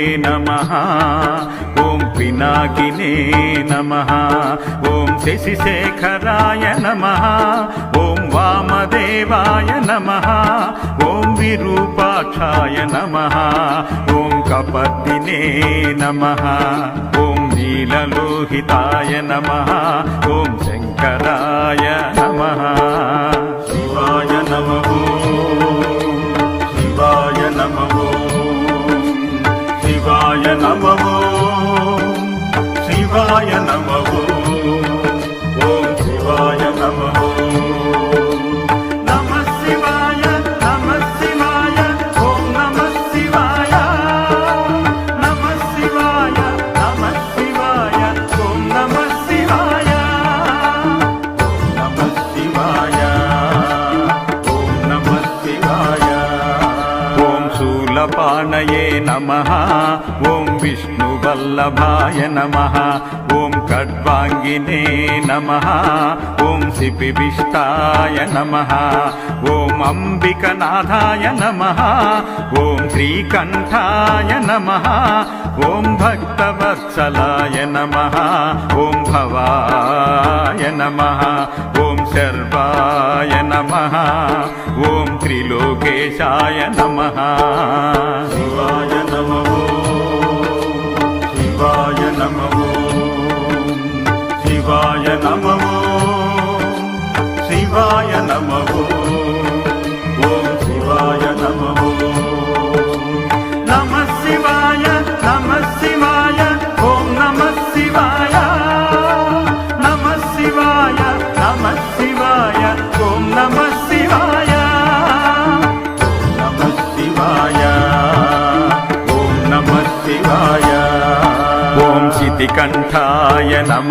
శంభవే నమ ఓం పినాకినే నమ ఓం శశిశేఖరాయ నమ ఓం వామదేవాయ నమ ఓం విరూపాక్షాయ నమ ఓం కపర్దినే నమ ఓం నీలలోహితాయ నమ ఓం శంకరాయ శివాయ విష్ణువల్లభాయ నమ. ఓం ఖడ్వాంగినే నమ. ఓం శిపివిష్టాయ నమ. ఓం అంబికనాథాయ నమ. ఓం శ్రీకంఠాయ నమ. ఓం భక్తవత్సలాయ నమ. ఓం భవాయ నమ. ఓం శర్వాయ నమ. ఓం త్రిలోకేశాయ నమ. శివాయ నమ. నమ. ఓం శివాయ నమ. నమ శివాయ నమ శివాయ ఓం నమ శివాయ. నమ శివాయ నమ శివాయ ఓం నమ శివాయ. నమ శివాయ ఓం నమ శివాయ. ఓం శితికంఠాయ నమ.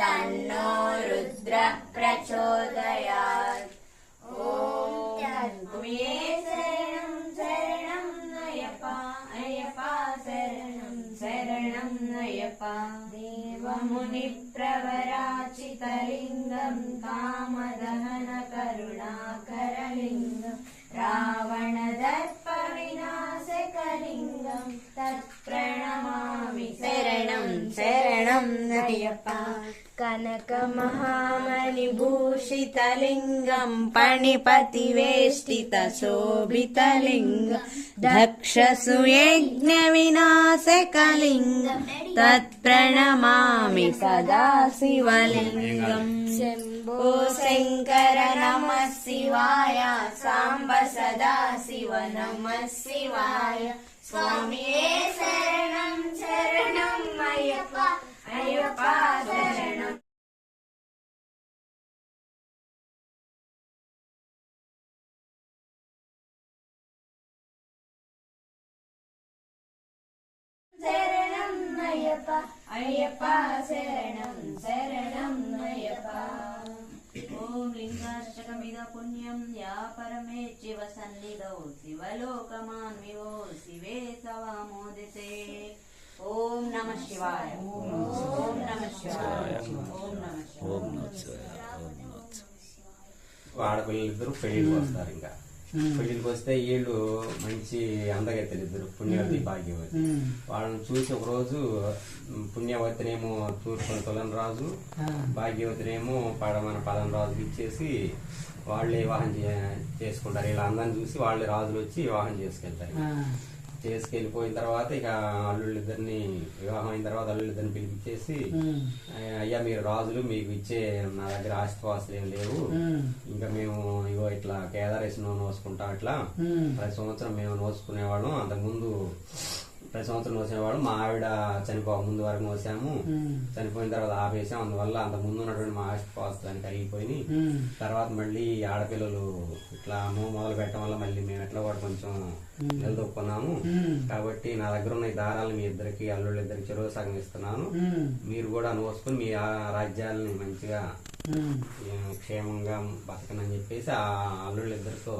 तन्नो रुद्र प्रचोदयात् ॐ तन्मे शरणं शरणं नयपा अयपा शरणं शरणं नयपा देवमुनिप्रवराचितलिङ्गं कामदहनकरुणाकरलिङ्गं रावणदर्पविनाशकलिङ्गं तत्प्रणमामि शरणं शरणं नयपा कनकमहामणिभूषितलिङ्गं पणिपतिवेष्टितशोभितलिङ्गं दक्षसुयज्ञविनाशकलिङ्गं तत्प्रणमामि सदा शिवलिङ्गम्। शम्भो शङ्कर नमः शिवाय साम्ब सदा शिव नमः शिवाय। स्वामिये शरणं शरणं अय्यप्प అయ్యప్ప శరణం శరణం అయ్యప్ప అయ్యప్ప శరణం శరణం అయ్యప్ప. ఓం లింగాష్టకమిద పుణ్యం యా పరమేచ్చివ సన్నిధౌ శివలోకమాన్వివో శివే సవా ఓం నమ శివాయ. ఓం నమ శివాయ. ఓం నమ శివాయ. ఆడపిల్లలు ఇద్దరు పెళ్ళికి వస్తారు ఇంకా. పెళ్ళికి వస్తే వీళ్ళు మంచి అందగత్తెలు ఇద్దరు. పుణ్యవతి భాగ్యవతి. వాళ్ళని చూసి ఒక రోజు పుణ్యవతినేమో తూర్పున తులం రాజు భాగ్యవతినేమో పడమన పదం రాజు ఇచ్చేసి వాళ్ళే వివాహం చే- చేసుకుంటారు. వీళ్ళ అందాన్ని చూసి వాళ్ళే రాజులు వచ్చి వివాహం చేసుకెళ్తారు. చేసుకెళ్ళిపోయిన తర్వాత ఇక అల్లుళ్ళిద్దరిని వివాహం అయిన తర్వాత అల్లుళ్ళిద్దరిని పిలిపించేసి అయ్యా మీరు రాజులు మీకు ఇచ్చే నా దగ్గర ఆస్తిపాస్తులు ఏం లేవు. ఇంకా మేము ఇగో ఇట్లా కేదారేసి నోసుకుంటాం అట్లా ప్రతి సంవత్సరం మేము నోసుకునేవాళ్ళం. అంతకుముందు ప్రతి సంవత్సరం మోసేవాడు మా ఆవిడ చనిపో ముందు వరకు మోసాము చనిపోయిన తర్వాత ఆపేసాం. అందువల్ల అంత ముందు ఉన్నటువంటి మా ఆశపాస్తానికి కరిగిపోయి తర్వాత మళ్ళీ ఆడపిల్లలు ఇట్లా మొదలు పెట్టడం వల్ల మళ్ళీ మేము ఎట్లా కూడా కొంచెం నిలదొక్కున్నాము. కాబట్టి నా దగ్గర ఉన్న ఈ దారాలు మీ ఇద్దరికి అల్లుళ్ళ ఇద్దరికి చెరువు సగం ఇస్తున్నాను మీరు కూడా నోసుకుని మీ ఆ రాజ్యాలని మంచిగా క్షేమంగా బతకనని చెప్పేసి ఆ అల్లుళ్ళ ఇద్దరితో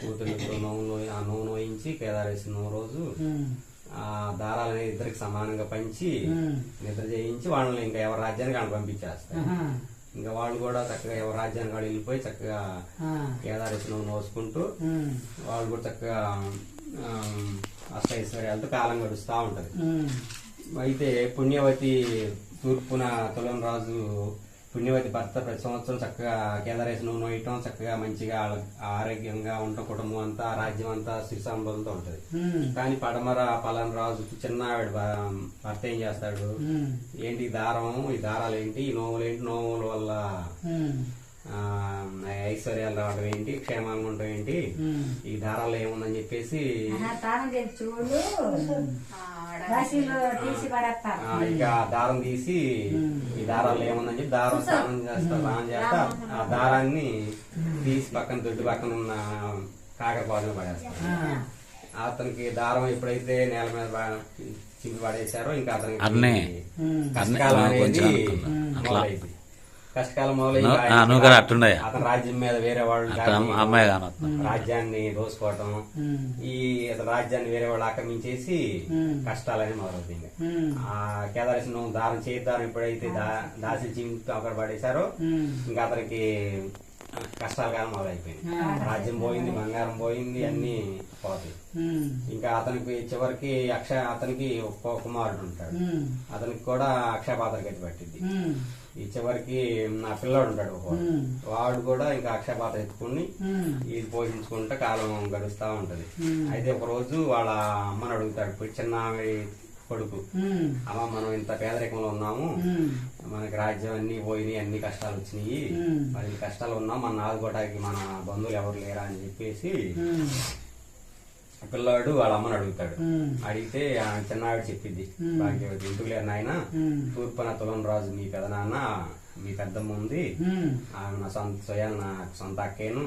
కూతురు నోవు ఆ నోవు నోయించి కేదారేసి నోవు రోజు ఆ దారాలు అనేది ఇద్దరికి సమానంగా పంచి నిద్ర చేయించి వాళ్ళని ఇంకా ఎవరి రాజ్యానికి వాళ్ళు పంపించేస్తారు ఇంకా వాళ్ళు కూడా చక్కగా ఎవరి రాజ్యానికి వాళ్ళు వెళ్ళిపోయి చక్కగా కేదారేసి నోవు నోసుకుంటూ వాళ్ళు కూడా చక్కగా అష్టైశ్వర్యాలతో కాలం గడుస్తూ ఉంటది. అయితే పుణ్యవతి తూర్పున తులం రాజు పుణ్యవతి భర్త ప్రతి సంవత్సరం చక్కగా కేదారేసి నూనె వేయటం చక్కగా మంచిగా ఆరోగ్యంగా ఉండటం కుటుంబం అంతా రాజ్యం అంతా సిరి సంపదలతో ఉంటది కానీ పడమర పలాన్ రాజు చిన్న ఆవిడ భర్త ఏం చేస్తాడు? ఏంటి ఈ దారం? ఈ దారాలు ఏంటి? ఈ నోవులు ఏంటి? నోవుల వల్ల ఐశ్వర్యాలు రావడం ఏంటి? క్షేమంగా ఉండటం ఏంటి? ఈ దారాలు ఏముందని చెప్పేసి ఇక దారం తీసి ఈ దారాలు ఏముందని చెప్పి దారం స్నానం చేస్తా స్నానం చేస్తా ఆ దారాన్ని తీసి పక్కన దొడ్డు పక్కన ఉన్న కాకరపాదులు పడేస్తారు అతనికి దారం ఎప్పుడైతే నేల మీద చింపి పడేశారో ఇంకా అతనికి అన్నే. కష్టకాలం అనేది కష్టకాలం మొదలై నువ్వు- కూడా? అతని రాజ్యం మీద వేరే వాళ్ళు అమ్మాయి రాజ్యాన్ని దోసుకోవటం ఈ అతని రాజ్యాన్ని వేరే వాళ్ళు ఆక్రమించేసి కష్టాలని మొదలవుతుంది. ఆ కేదారేసి నువ్వు దారం చేతి దారం ఎప్పుడైతే దాసి చింపి అక్కడ పడేశారో ఇంకా అతనికి కష్టాల కాలం మొదలైపోయింది. రాజ్యం పోయింది బంగారం పోయింది అన్ని పోతాయి. ఇంకా అతనికి చివరికి అక్ష అతనికి ఒక్కో కుమారుడు ఉంటాడు. అతనికి కూడా అక్షయపాత్ర గతి పట్టింది ఈ చివరికి నా పిల్లాడు ఉంటాడు వాడు. కూడా ఇంకా అక్షయపాత్ర ఎత్తుకుని ఇది పోషించుకుంటే కాలం గడుస్తా ఉంటది. అయితే ఒక రోజు వాళ్ళ అమ్మని అడుగుతాడు చిన్న కొడుకు అమ్మ మనం ఇంత పేదరికంలో ఉన్నాము. మనకి రాజ్యం అన్ని పోయినాయి అన్ని కష్టాలు వచ్చినాయి. మరి కష్టాలు ఉన్నాం మన ఆదుకోవడానికి మన బంధువులు ఎవరు లేరా? అని చెప్పేసి ఆ పిల్లాడు వాళ్ళ అమ్మని అడుగుతాడు. అడిగితే ఆ చిన్నావిడ చెప్పిద్ది భాగ్యవతి ఎందుకు లేరు నాయన? తూర్పున తులం రాజు మీ పెదనాన్న మీ పెద్దమ్మ ఉంది. ఆమె నా సొంత స్వయం నా సొంత అక్కేను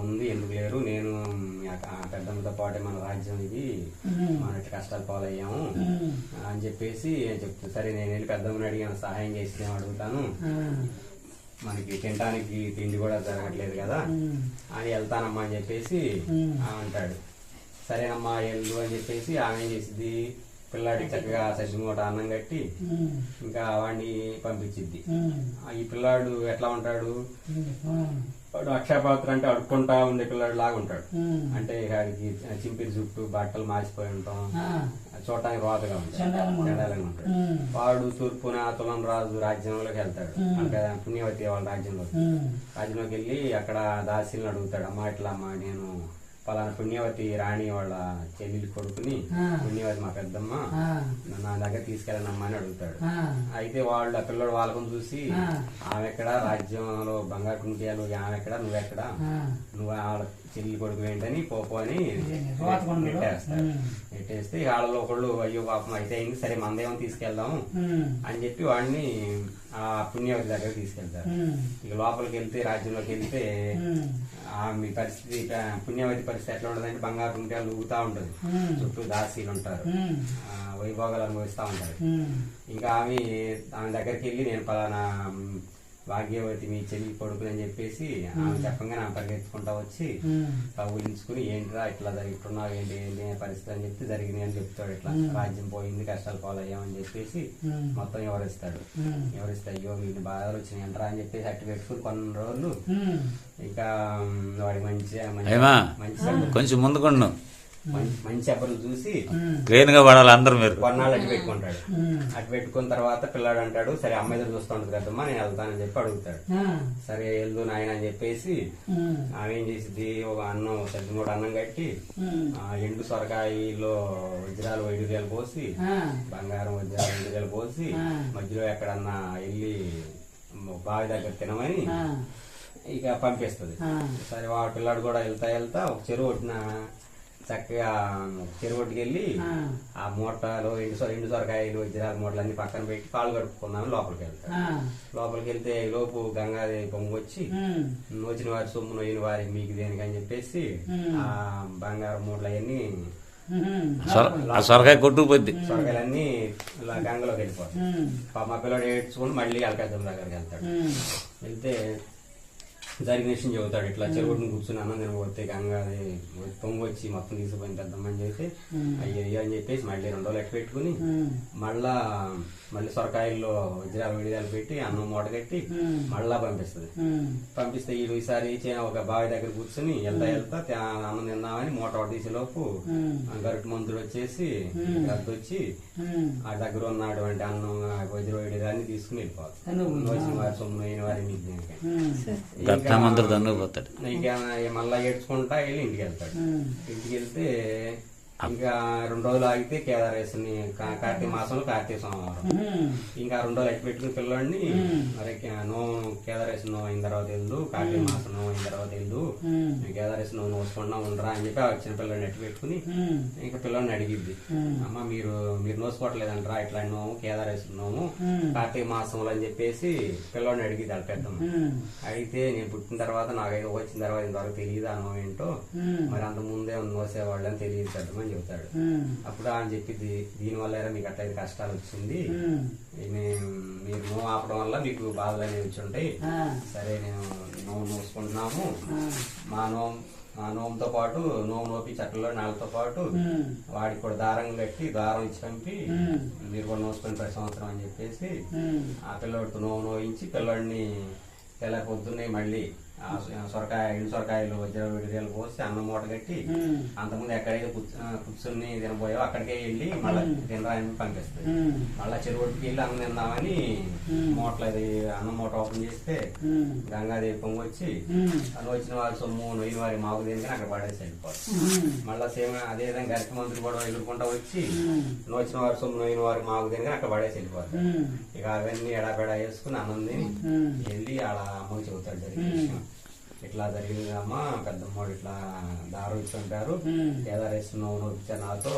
ఉంది ఎందుకు లేరు? నేను పెద్దమ్మతో పాటే మన రాజ్యం ఇది. మన కష్టాలు పాలయ్యాము. అని చెప్పేసి చెప్తాను సరే నేను వెళ్ళి పెద్దమ్మని అడిగాను సహాయం చేసి అడుగుతాను మనకి తినడానికి తిండి కూడా జరగట్లేదు కదా. అని వెళ్తానమ్మా అని చెప్పేసి అంటాడు. సరేనమ్మా వెళ్ళు అని చెప్పేసి ఆమె ఏం చేసింది పిల్లాడికి చక్కగా సజ్జిమూట అన్నం కట్టి ఇంకా వాడిని పంపించిద్ది. ఆ, ఈ పిల్లాడు ఎట్లా ఉంటాడు? వాడు అక్షయపాత్ర అంటే అడుక్కుంటా ఉండే పిల్లాడు లాగా ఉంటాడు. అంటే వాడికి చింపిరి చుట్టూ బట్టలు మాసిపోయి ఉంటాం. చూడటానికి రోతగా ఉంటాడు. చండాలంగా ఉంటాడు. వాడు తూర్పున తులం రాజు రాజ్యంలోకి వెళ్తాడు. అంటే పుణ్యవతి వాళ్ళ రాజ్యంలోకి. రాజ్యంలోకి వెళ్ళి అక్కడ దాసీలను అడుగుతాడు. అమ్మా ఇట్లా అమ్మా నేను పలానా పుణ్యవతి రాణి వాళ్ళ చెల్లెలి కొడుకుని పుణ్యవతి మా పెద్దమ్మ నా దగ్గర తీసుకెళ్ళనమ్మా అని అడుగుతాడు. అయితే వాళ్ళు ఆ పిల్లడు వాళ్ళకొని చూసి ఆమె ఎక్కడ రాజ్యంలో బంగారు కుంటియాలు ఆమె ఎక్కడ నువ్వెక్కడ నువ్వు చెల్లి కొడుకు ఏంటని పోపో అని నెట్టేస్తాడు నెట్టేస్తే వాళ్ళలో ఒకళ్ళు అయ్యో పాపం అయితే అయింది సరే మందేమో తీసుకెళ్దాము అని చెప్పి వాడిని ఆ పుణ్యవతి దగ్గర తీసుకెళ్తారు. ఇక లోపలికి వెళ్తే రాజ్యంలోకి వెళ్తే ఆ మీ పరిస్థితి పుణ్యవతి పరిస్థితి ఎట్లా ఉంటదంటే బంగారు ఉంటే ఊగుతా ఉంటది. చుట్టూ దాసీలు ఉంటారు. వైభోగాలు అనుభవిస్తా ఉంటారు ఇంకా ఆమె ఆమె దగ్గరికి వెళ్ళి నేను పలానా భాగ్యవతి మీ చెల్లి కొడుకుని అని చెప్పేసి ఆమె చెప్పంగానే ఆమె పరిగెత్తుకుంటా వచ్చి కౌగులించుకుని ఏంట్రా ఇట్లా జరుగుతున్నావు ఏంటి? ఏంటి? అనే పరిస్థితి? అని చెప్తే జరిగింది అని చెప్తాడు ఇట్లా. రాజ్యం పోయింది కష్టాలు పాలయ్యామని చెప్పేసి మొత్తం వివరిస్తాడు వివరిస్తే అయ్యో మీకు బాధలు వచ్చినాయి అంటారా అని చెప్పేసి అట్టు పెట్టుకుని కొన్ని రోజులు ఇంకా మ్, వాడికి మంచి మంచి మంచి కొంచెం ముందుకుండు. మంచి- అబ్బలు చూసి క్లీన్గా పడాలి అందరు మీరు. కొన్నాళ్ళు అటు పెట్టుకుంటాడు. అటు పెట్టుకున్న తర్వాత పిల్లాడు అంటాడు సరే అమ్మాయి దగ్గర చూస్తుంటది కదమ్మా నేను వెళ్తానని చెప్పి అడుగుతాడు. సరే వెళ్దు నాయన అని చెప్పేసి ఆమె ఏం చేసింది ఒక అన్నం సగ్గు మూడు అన్నం కట్టి ఆ ఎండు సొరకాయలో వజ్రాలు వైడుర్యాలు పోసి బంగారం వజ్రాలు వైడుర్యాలు పోసి మధ్యలో ఎక్కడన్నా వెళ్ళి బావి దగ్గర తినమని ఇక పంపిస్తుంది. సరే వాడు పిల్లాడు కూడా వెళ్తా వెళ్తా ఒక చెరువు ఒట్టిన చక్కగా చెరువుడికి వెళ్ళి ఆ. మూటలో ఎండు సొర ఎండు సొరకాయలు వజ్రాల మూటలు అన్ని పక్కన పెట్టి కాళ్ళు కడుపుకుందామని లోపలికి వెళ్తాడు ఆ. లోపలికి వెళ్తే లోపు గంగాదేవి పొంగు వచ్చి ఉమ్. నోచిన వారి సొమ్ము నొయ్యిన వారి మీకు దేనికి అని చెప్పేసి. ఆ బంగారం మూటలు అవన్నీ సొరకాయ కొట్టుకుపోద్ది సొరకాయలన్నీ ఇలా గంగలోకి వెళ్ళిపోతాయి మా పిల్లడు ఏడ్చుకుని మళ్ళీ అలకాశం దగ్గరికి వెళ్తాడు. వెళ్తే జరిగిన విషయం చెబుతాడు ఇట్లా చెరువుని కూర్చుని అన్నం తినబోతే గంగా అది పొంగి వచ్చి మొత్తం తీసుకుపోయిన పెద్దమ్మని చెప్పి అయ్యో అని చెప్పేసి మళ్ళీ రెండో లెక్క పెట్టుకుని. మళ్ళా మళ్ళీ సొరకాయల్లో వజ్రాలు విడిదాలు పెట్టి అన్నం మూట కట్టి. మళ్ళా పంపిస్తుంది. పంపిస్తే ఈ ఈసారి ఒక బావి దగ్గర కూర్చుని వెళ్తా వెళ్తా అన్నం తిందామని మూట ఒకటి తీసేలోపు గరుటు మంత్రుడు వచ్చేసి వచ్చి. ఆ దగ్గర ఉన్నటువంటి అన్నం ఆ వజ్రవేడి దాన్ని తీసుకుని కనుగొంటారు. వచ్చిన వారి సొమ్ము అయిన వారి గట్టామందరు దన్నుకుపోతాడు ఇంకా మళ్ళా ఏడ్చుకుంటా వెళ్ళి ఇంటికి వెళ్తాడు. ఇంటికి వెళ్తే ఇంకా రెండు రోజులు ఆగితే కేదారేశ్వరిని కా- కార్తీక మాసంలో కార్తీక సోమవారం. ఇంకా రెండు రోజులు ఎట్టి పెట్టుకుని పిల్లోడిని మరి కే- నోము కేదారేశ్వర నోము అయిన తర్వాత వెళ్దు కార్తీక మాసం నోము అయిన తర్వాత వెళ్దు ఉమ్. కేదారేశ్వర నోము నోసుకున్నా ఉండరా అని చెప్పి ఆ వచ్చిన పిల్లోడిని ఎట్టి పెట్టుకుని. ఇంకా పిల్లోడిని అడిగిద్ది. అమ్మ మీరు మీరు నోసుకోవట్లేదంటారా ఇట్లా నోము కేదారేశ్వర నోము. కార్తీక మాసంలో అని చెప్పేసి పిల్లోడిని అడిగిద్ది వాళ్ళ పెద్దమ్మ. అయితే నేను పుట్టిన తర్వాత నాకైతే వచ్చిన తర్వాత ఇంతవరకు తెలియదు ఆ ఏంటో. మరి అంత ముందే నోసేవాళ్ళు అని తెలియదు పెద్దమని చెబుతాడు. అప్పుడు ఆయన చెప్పింది దీని వల్ల మీకు అట్లయితే కష్టాలు వచ్చింది మీరు నో ఆపడం వల్ల మీకు బాధలు అనేవి వచ్చి ఉంటాయి. సరే నేను నోము నోసుకుంటున్నాము. మా నోము మా నోముతో పాటు నోము నోపి చట్టలో నాళ్ళతో పాటు. వాడికి కూడా దారం కట్టి దారం ఇచ్చి పంపి. మీరు కూడా నోసుకొని ప్రతి సంవత్సరం అని చెప్పేసి. ఆ పిల్లోడితో నోవు నోయించి పిల్లోడిని తెల్ల పొద్దున్నే మళ్ళీ సొరకాయ ఎండు సొరకాయలు వజ్ర విడిదలు పోసి అన్నం మూట కట్టి. అంతకుముందు ఎక్కడైతే కూర్చుని తినబోయో అక్కడికే వెళ్ళి మళ్ళీ తినరాని పంపిస్తుంది ఉమ్. మళ్ళా చెరువుడికి వెళ్ళి అన్నం తిందామని. మూటలు అది అన్నం మూట ఓపెన్ చేస్తే. గంగాదేవి పొంగి వచ్చి ఉమ్. అను వచ్చిన వారి సొమ్ము నొయ్యిన వారి మాకు దేనికి అక్కడ పడేసి వెళ్ళిపోతుంది ఉమ్. మళ్ళా సేమ్ అదే విధంగా గరికి మంత్రులు కూడా ఎదుర్కొంటా వచ్చి వచ్చిన వారి సొమ్ము నొయ్యిన వారి మాకు దేనికి అక్కడ పడేసి వెళ్ళిపోతుంది ఉమ్. ఇక అవన్నీ ఎడాపెడా వేసుకుని అన్నం తిని. వెళ్ళి ఆడ అమ్మకి చెబుతాడు జరిగిన. విషయం ఇట్లా జరిగింది అమ్మ పెద్దమ్మోడు ఇట్లా దారు ఇచ్చి ఉంటారు మ్మ్. కేదారేశ్వర నవ్వు నొప్పించారు నాతో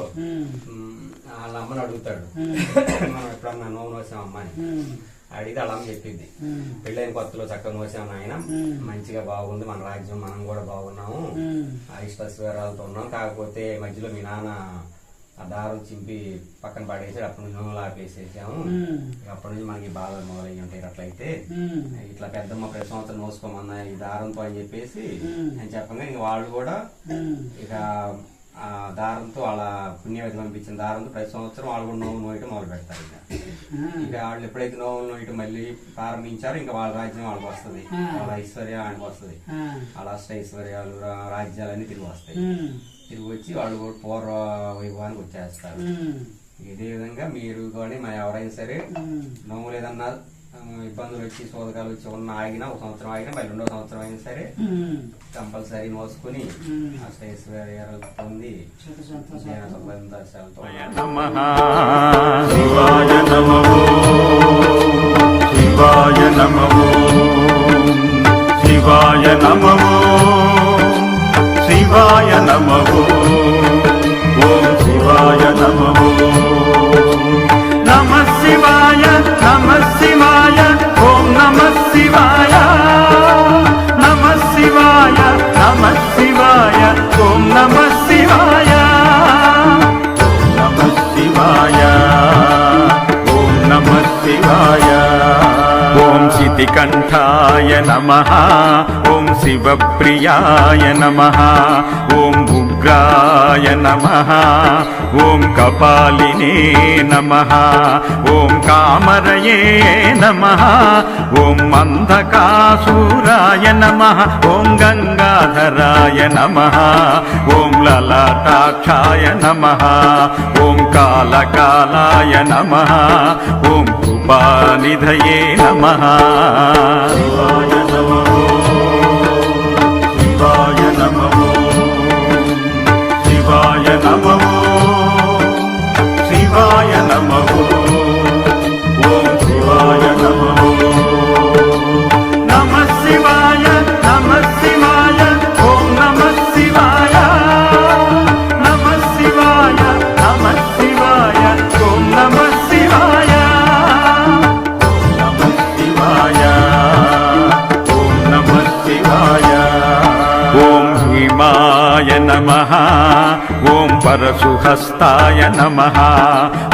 వాళ్ళ అమ్మని అడుగుతాడు. మనం ఎప్పుడన్నా నవ్వు నోసాం అమ్మని. అడిగితే అమ్మ చెప్పింది. పెళ్ళైన కొత్తలో చక్కగా నోసాం ఆయన. మంచిగా బాగుంది మన రాజ్యం మనం కూడా బాగున్నాము. అరిష్టస్వరాలతో ఉన్నాం. కాకపోతే మధ్యలో మీ నాన్న ఆ దారం చింపి పక్కన పడేసి అప్పటి నుంచి నూనెలు ఆపేసేసాము అప్పటి నుంచి మనకి బాధలు మొదలయ్యి ఉంటాయి అట్లయితే. ఇట్లా పెద్దమ్మ ప్రతి సంవత్సరం మోసుకోమన్నా ఈ దారంతో అని చెప్పేసి. అని చెప్పగా ఇంక వాళ్ళు కూడా. ఇక దారంతో వాళ్ళ పుణ్యవతి పంపించిన దారంతో ప్రతి సంవత్సరం వాళ్ళు కూడా నోవు నోయటం మొదలు పెడతారు ఇక ఇక వాళ్ళు ఎప్పుడైతే నోవు నోయటం మళ్ళీ ప్రారంభించారో ఇంకా వాళ్ళ రాజ్యం వాళ్ళకి వస్తుంది వాళ్ళ ఐశ్వర్యం ఆయనకు వస్తుంది ఆ. వాళ్ళ అష్ట ఐశ్వర్యాలు రాజ్యాలన్నీ తిరిగి వస్తాయి. తిరిగి వచ్చి వాళ్ళు కూడా పూర్వ వైభవానికి వచ్చేస్తారు. ఇదే విధంగా మీరు కానీ మన ఎవరైనా సరే. నోము లేదన్నా ఆ, ఇబ్బందులు వచ్చి సోదకాలు వచ్చి ఉన్న ఆగినా ఒక సంవత్సరం ఆగినా మళ్ళీ రెండో సంవత్సరం అయినా సరే. కంపల్సరీ మోసుకుని. అష్టైశ్వర్యాలు పొంది సంబంధాలతో శివాయ నమో. శివాయ నమో. శివాయ నమో. శివాయ నమో. శివాయ. ఓం నమ శివాయ. నమ శివాయ. ఓం నమ శివాయ. ఓం శితికంఠాయ నమ. ఓం శివప్రియాయ నమ. ఓం ఉగ్రాయ నమ. ఓం కపాలినే నమ. ఓం కామరయే నమ. ఓం మందకాసూరాయ నమ. ఓం గంగాధరాయ నమ. ఓం లలాటాక్షాయ నమ. ఓం కాలకాలాయ నమ. ఓం కృపానిధయే నమ.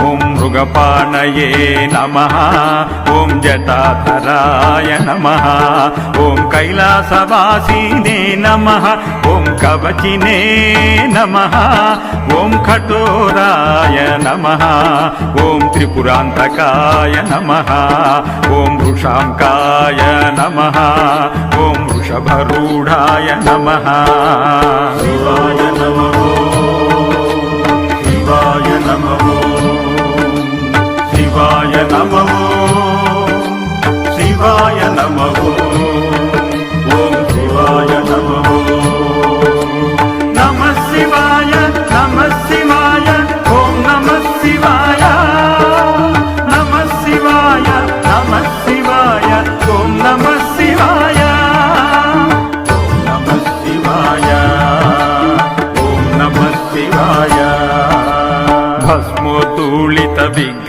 ఓం మృగపాణయే నమ. ఓం జటాధరాయ నమ. ఓం కైలాసవాసినే నమ. ఓం కవచినే నమ. ఓం కఠోరాయ నమ. ఓం త్రిపురాంతకాయ నమ. ఓం వృషాంకాయ నమ. ఓం వృషభరూఢాయ నమ. శివాయ నమ. ah 方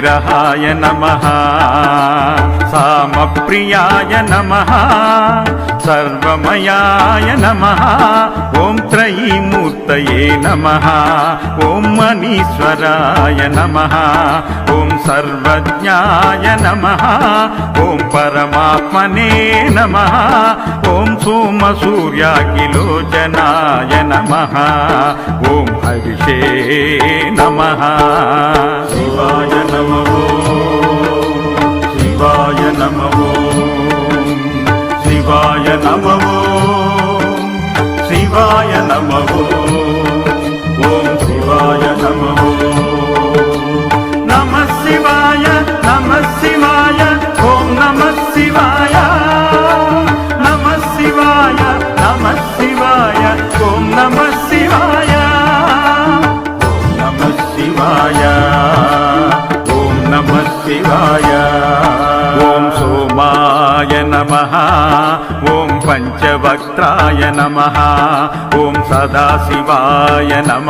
విగ్రహాయ నమ. सामप्रियाय नमः सर्वमयाय नमः ॐ त्रयीमूर्तये नमः ॐ मनीश्वराय नमः ॐ सर्वज्ञाय नमः ॐ परमात्मने नमः ॐ सोमसूर्याकिलोचनाय नमः ॐ हविषे नमः शिवाय नमः నమవో శివాయ నమవో శివాయ నమవో ఓం శివాయ నమవో నమ శివాయ నమ శివాయ ఓం నమ శివాయ. నమ శివాయ నమ శివాయ ఓం నమ శివాయ. ఓం నమ శివాయ ఓం నమ శివాయ. పద్మాయ నమ. ఓం పంచవక్త్రాయ నమ. ఓం సదాశివాయ నమ.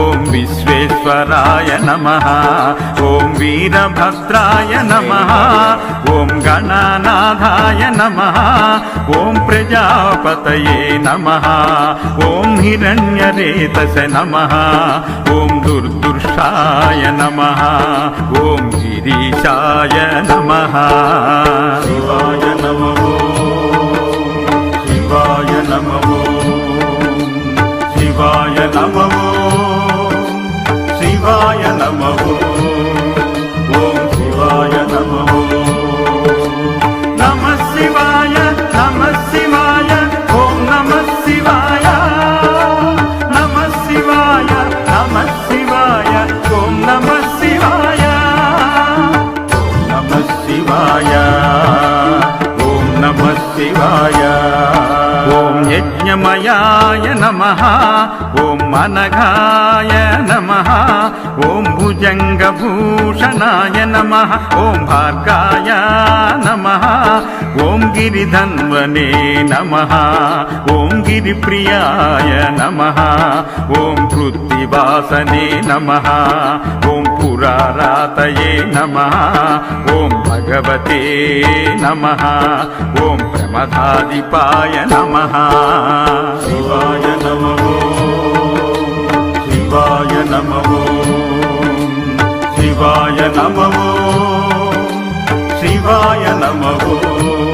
ఓం విశ్వేశ్వరాయ నమ. ఓం వీరభద్రాయ నమ. ఓం గణనాథాయ నమ. ఓం ప్రజాపతయే నమ. ఓం హిరణ్యరేతస నమ. ఓం దుర్దుర్షాయ నమ. ఓం గిరీశాయ నమ శివాయ నమో శివాయ నమో శివాయ నమో శివాయ నమో చైతన్యమయాయ నమ. ఓం మనగాయ నమ. ఓం భుజంగభూషణాయ నమ. ఓం భార్గాయ నమ. ఓం గిరిధన్వనే నమ. ఓం గిరిప్రియాయ నమ. ఓం కృత్తివాసనే నమ. ఓం पुरारातये नमः ॐ भगवते नमः ॐ प्रमदादिपाय नमः शिवाय नमः शिवाय नमः शिवाय नमः शिवाय नमः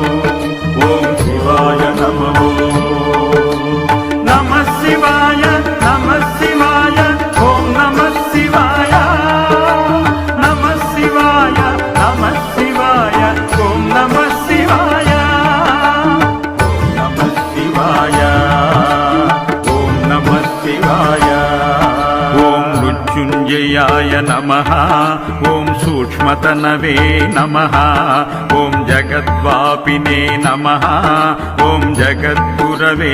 नमः ॐ सूक्ष्मतनवे नमः ॐ जगद्वापिने नमः ॐ जगद्गुरवे